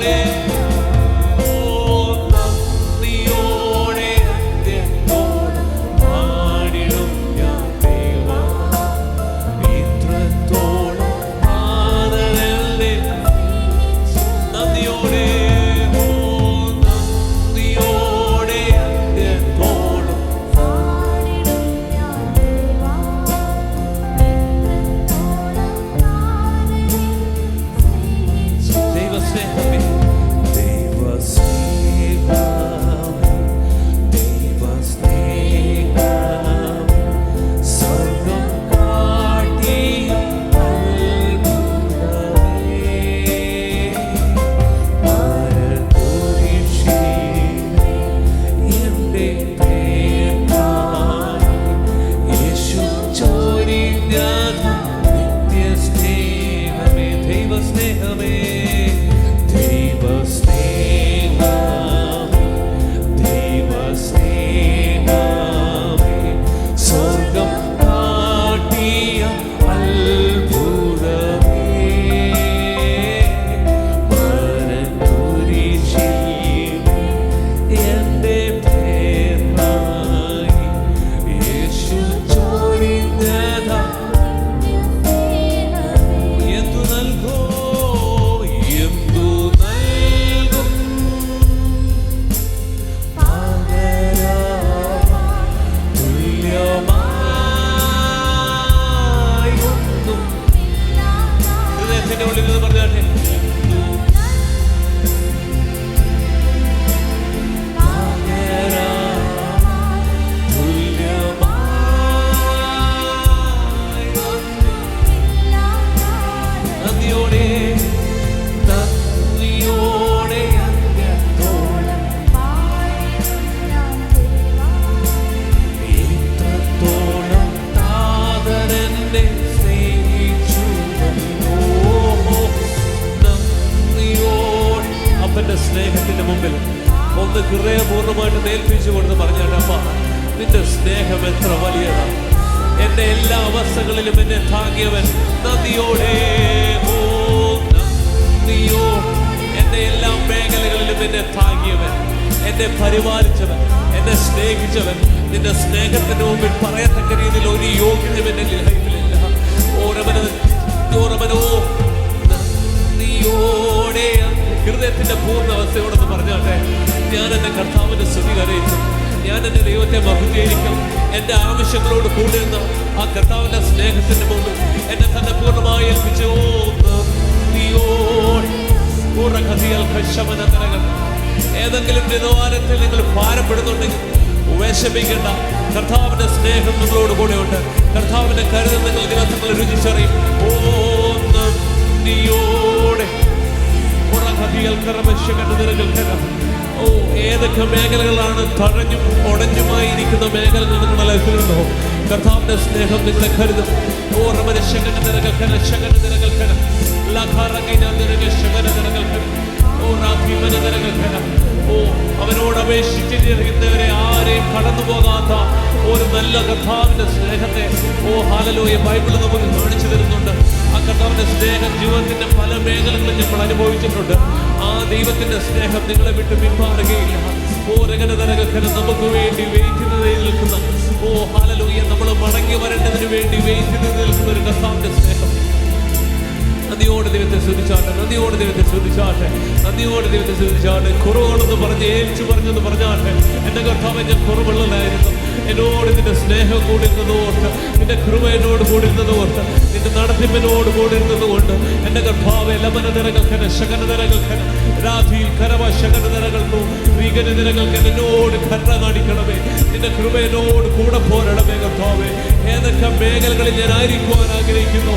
നന്ദിയോടെ ഹൃദയപൂർണമായിട്ട് നേൽപ്പിച്ചു കൊടുത്ത് പറഞ്ഞാട്ടപ്പ നിന്റെ സ്നേഹം എത്ര വലിയതാണ് എന്റെ എല്ലാ അവസ്ഥകളിലും എന്നെ താങ്ങിയവൻ നദിയോടെ നദിയോ എന്റെ എല്ലാ മേഖലകളിലും എന്നെ താങ്ങിയവൻ എന്നെ പരിപാലിച്ചവൻ എന്നെ സ്നേഹിച്ചവൻ നിന്റെ സ്നേഹത്തിന് മുമ്പിൽ പറയത്തക്ക രീതിയിൽ ഒരു യോഗ്യതയും എന്റെ ലൈഫിലില്ല. ഓരോ ഓരമനോ ഹൃദയത്തിന്റെ പൂർണ അവസ്ഥയോടൊന്ന് പറഞ്ഞാട്ടെ ഞാൻ എന്റെ കർത്താവിന്റെ സ്തുതി കരയിച്ചു ഞാൻ എന്റെ ദൈവത്തെ മഹുദ്ധീകരിക്കും എന്റെ ആവശ്യങ്ങളോട് കൂടിയിരുന്ന ആ കർത്താവിന്റെ സ്നേഹത്തിന്റെ മുമ്പിൽ എന്നെ തന്നെ പൂർണമായി ഏൽപ്പിച്ചു ഏതെങ്കിലും നിലവാരത്തിൽ നിങ്ങൾ ഭാരപ്പെടുന്നുണ്ടെങ്കിൽ വിഷമിക്കേണ്ട. കർത്താവിന്റെ സ്നേഹം നിങ്ങളോട് കൂടെയുണ്ട്. കർത്താവിന്റെ കരുതൽ നിങ്ങൾ ദിവസങ്ങൾ രുചിച്ചറിയും. ഓ നന്ദിയോടെ ഉറക്കതിയൽ കറമശകന്റെ നിരകൾക്കകം ഓ ഏതൊക്കെ മേഖലകളാണ് തഴഞ്ഞും ഒടഞ്ഞുമായി ഇരിക്കുന്ന മേഖലകൾ നിങ്ങളുടെ ലൈഫിലുണ്ടോ കർത്താവിന്റെ സ്നേഹം നിങ്ങളെ കരുതും. ഓർമ്മ ശകന നിരകൽക്കന ശകന നിരകൽക്കന ലഖാറങ്ങിന നിരക ശകന നിരകൽക്കന ഓ റാഫിമന നിരകൽക്കന ഓ അവനോട് അപേക്ഷിച്ചിരിക്കുന്നവരെ കടന്നു പോകാത്ത ഒരു നല്ല കർത്താവിന്റെ സ്നേഹത്തെ. ഓ ഹാലലോയ ബൈബിൾ നമുക്ക് കാണിച്ചു തരുന്നുണ്ട്. ആ കർത്താവിന്റെ സ്നേഹം ജീവിതത്തിന്റെ പല മേഖലകളിൽ നമ്മൾ അനുഭവിച്ചിട്ടുണ്ട്. ആ ദൈവത്തിന്റെ സ്നേഹം നിങ്ങളെ വിട്ട് പിന്മാറുകയില്ല. ഓ രകനതരകന നമുക്ക് വേണ്ടി വെയിറ്റ് നിൽക്കുന്ന. ഓ ഹാലലോയ നമ്മൾ മടങ്ങി വരേണ്ടതിന് വേണ്ടി വെയിറ്റ് നിൽക്കുന്ന ഒരു കർത്താവിന്റെ സ്നേഹം. നന്ദിയോട് ദൈവത്തെ ശ്രദ്ധിച്ചാട്ടെ നദിയോട് ദൈവത്തെ ശ്രദ്ധിച്ചാട്ടെ നദിയോട് ദൈവത്തെ ശ്രദ്ധിച്ചാട്ടെ കുറവുകളെന്ന് പറഞ്ഞ് ഏൽച്ചു പറഞ്ഞെന്ന് പറഞ്ഞാട്ടെ. എന്റെ കർത്താവ് ഞാൻ കുറവുള്ളതായിരുന്നു എന്നോട് നിന്റെ സ്നേഹം കൂടിയിരുന്നത് ഓർത്ത് നിന്റെ കൃപ എന്നോട് കൂടിയിരുന്നത് ഓർത്ത് നിന്റെ നടത്തിപ്പിനോട് കൂടിയിരുന്നത് കൊണ്ട് എന്റെ കർത്താവ് ലമന നിരകൾക്കന ശകന നിരകൾക്കന രാധിയിൽ കരവ ശകന നിരകൾക്കു വികന നിരകൾക്ക് എന്നോട് കരുണ കാണിക്കണമേ. നിന്റെ കൃപ എന്നോട് കൂടെ പോരണമേ കർത്താവേ. ഏതൊക്കെ മേഖലകളിൽ ഞാൻ ആയിരിക്കുവാൻ ആഗ്രഹിക്കുന്നു?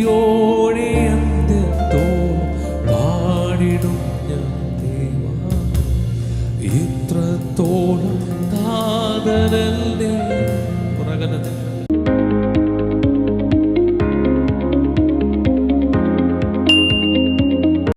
നന്ദിയോടെ അന്ത്യത്തോളം പാടിടും ഞാൻ ദേവാ. ഇത്രത്തോളം താതരല്ലേ പുറകനത്തിൽ